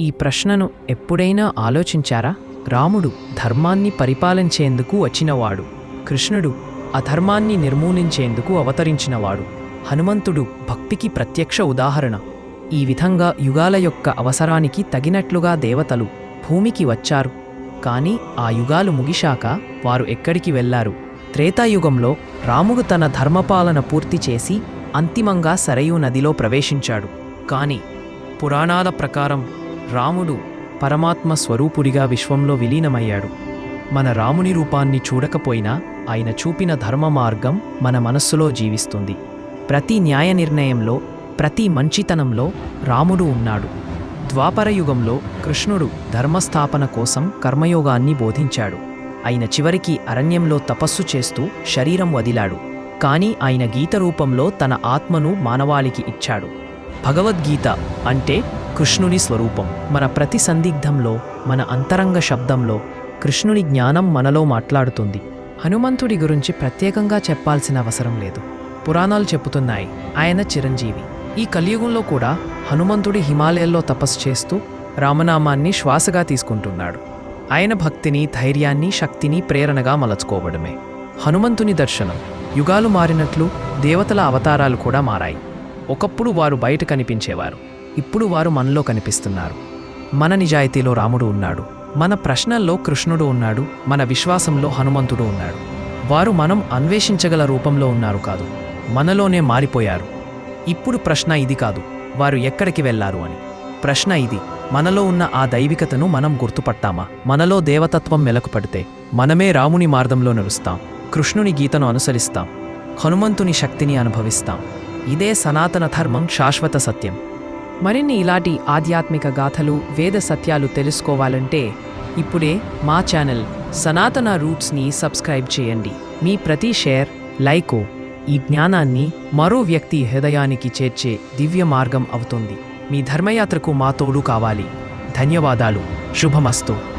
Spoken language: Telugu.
ఈ ప్రశ్నను ఎప్పుడైనా ఆలోచించారా? రాముడు ధర్మాన్ని పరిపాలించేందుకు వచ్చినవాడు. కృష్ణుడు అధర్మాన్ని నిర్మూలించేందుకు అవతరించినవాడు. హనుమంతుడు భక్తికి ప్రత్యక్ష ఉదాహరణ. ఈ విధంగా యుగాల యొక్క అవసరానికి తగినట్లుగా దేవతలు భూమికి వచ్చారు. కానీ ఆ యుగాలు ముగిశాక వారు ఎక్కడికి వెళ్ళారు? త్రేతాయుగంలో రాముడు తన ధర్మపాలన పూర్తి చేసి అంతిమంగా సరయూ నదిలో ప్రవేశించాడు. కాని పురాణాల ప్రకారం రాముడు పరమాత్మ స్వరూపుడిగా విశ్వంలో విలీనమయ్యాడు. మన రాముని రూపాన్ని చూడకపోయినా ఆయన చూపిన ధర్మ మార్గం మన మనస్సులో జీవిస్తుంది. ప్రతి న్యాయ నిర్ణయంలో ప్రతి మంచితనంలో రాముడు ఉన్నాడు. ద్వాపర యుగంలో కృష్ణుడు ధర్మస్థాపన కోసం కర్మయోగాన్ని బోధించాడు. ఆయన చివరికి అరణ్యంలో తపస్సు చేస్తూ శరీరం వదిలాడు. కానీ ఆయన గీత రూపంలో తన ఆత్మను మానవాళికి ఇచ్చాడు. భగవద్గీత అంటే కృష్ణుని స్వరూపం. మన ప్రతి సందిగ్ధంలో మన అంతరంగ శబ్దంలో కృష్ణుని జ్ఞానం మనలో మాట్లాడుతుంది. హనుమంతుడి గురించి ప్రత్యేకంగా చెప్పాల్సిన అవసరం లేదు. పురాణాలు చెబుతున్నాయి ఆయన చిరంజీవి. ఈ కలియుగంలో కూడా హనుమంతుడి హిమాలయాల్లో తపస్సు చేస్తూ రామనామాన్ని శ్వాసగా తీసుకుంటున్నాడు. ఆయన భక్తిని ధైర్యాన్ని శక్తిని ప్రేరణగా మలచుకోవడమే. హనుమంతుని దర్శనం. యుగాలు మారినట్లు దేవతల అవతారాలు కూడా మారాయి. ఒకప్పుడు వారు బయట కనిపించేవారు. ఇప్పుడు వారు మనలో కనిపిస్తున్నారు. మన నిజాయితీలో రాముడు ఉన్నాడు. మన ప్రశ్నల్లో కృష్ణుడు ఉన్నాడు. మన విశ్వాసంలో హనుమంతుడు ఉన్నాడు. వారు మనం అన్వేషించగల రూపంలో ఉన్నారు కాదు. మనలోనే మారిపోయారు. ఇప్పుడు ప్రశ్న ఇది కాదు. వారు ఎక్కడికి వెళ్ళారు అని. ప్రశ్న ఇది. మనలో ఉన్న ఆ దైవికతను మనం గుర్తుపట్టామా మనలో దేవతత్వం మెలకుపడితే మనమే రాముని మార్గంలో నడుస్తాం. కృష్ణుని గీతను అనుసరిస్తాం. హనుమంతుని శక్తిని అనుభవిస్తాం. ఇదే సనాతన ధర్మం శాశ్వత సత్యం. మరిన్ని ఇలాంటి ఆధ్యాత్మిక గాథలు వేద సత్యాలు తెలుసుకోవాలంటే ఇప్పుడే మా ఛానల్ సనాతన రూట్స్ని సబ్స్క్రైబ్ చేయండి. మీ ప్రతి షేర్ లైకో ఈ జ్ఞానాన్ని మరో వ్యక్తి హృదయానికి చేర్చే దివ్య మార్గం అవుతుంది. మీ ధర్మయాత్రకు మా తోడు కావాలి. ధన్యవాదాలు. శుభమస్తు.